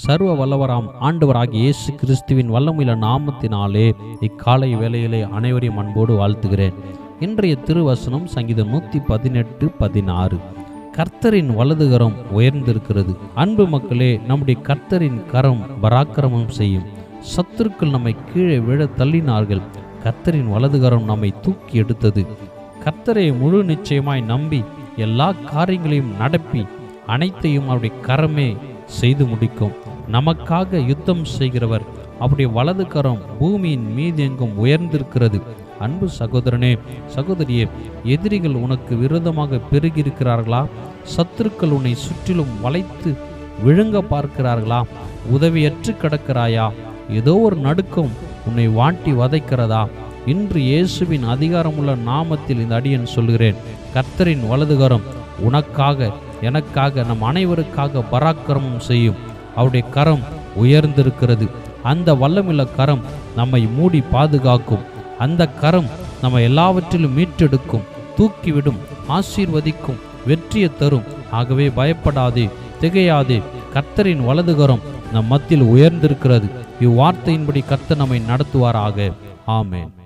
சர்வ வல்லவராம் ஆண்டவராகிய இயேசு கிறிஸ்துவின் வல்லமுள்ள நாமத்தினாலே இக்காலை வேளையிலே அனைவரையும் அன்போடு வாழ்த்துகிறேன். இன்றைய திருவசனம் சங்கீதம் நூற்றி பதினெட்டு பதினாறு. கர்த்தரின் வலதுகரம் உயர்ந்திருக்கிறது. அன்பு மக்களே நம்முடைய கர்த்தரின் கரம் பராக்கிரமம் செய்யும். சத்துருக்கள் நம்மை கீழே விழ தள்ளினார்கள். கர்த்தரின் வலதுகரம் நம்மை தூக்கி எடுத்தது. கர்த்தரை முழு நிச்சயமாய் நம்பி எல்லா காரியங்களையும் நடப்பி அனைத்தையும் அவருடைய கரமே செய்து முடிக்கும். நமக்காக யுத்தம் செய்கிறவர் அவருடைய வலது கரம் பூமியின் மீது எங்கும் உயர்ந்திருக்கிறது. அன்பு சகோதரனே சகோதரியே எதிரிகள் உனக்கு விரோதமாக பெருகியிருக்கிறார்களா? சத்துருக்கள் உன்னை சுற்றிலும் வளைத்து விழுங்க பார்க்கிறார்களா? உதவியற்று கிடக்கிறாயா? ஏதோ ஒரு நடுக்கம் உன்னை வாட்டி வதைக்கிறதா? இன்று இயேசுவின் அதிகாரமுள்ள நாமத்தில் இந்த அடியன் சொல்கிறேன் கர்த்தரின் வலதுகரம் உனக்காக எனக்காக நம் அனைவருக்காக பராக்கிரமம் செய்யும். அவருடைய கரம் உயர்ந்திருக்கிறது. அந்த வல்லமுள்ள கரம் நம்மை மூடி பாதுகாக்கும். அந்த கரம் நம்ம எல்லாவற்றிலும் மீட்டெடுக்கும். தூக்கிவிடும் ஆசீர்வதிக்கும் வெற்றியை தரும். ஆகவே பயப்படாதே திகையாதே. கர்த்தரின் வலதுகரம் நம் மத்தியில் உயர்ந்திருக்கிறது. இவ்வார்த்தையின்படி கர்த்தர் நம்மை நடத்துவாராக. ஆமென்.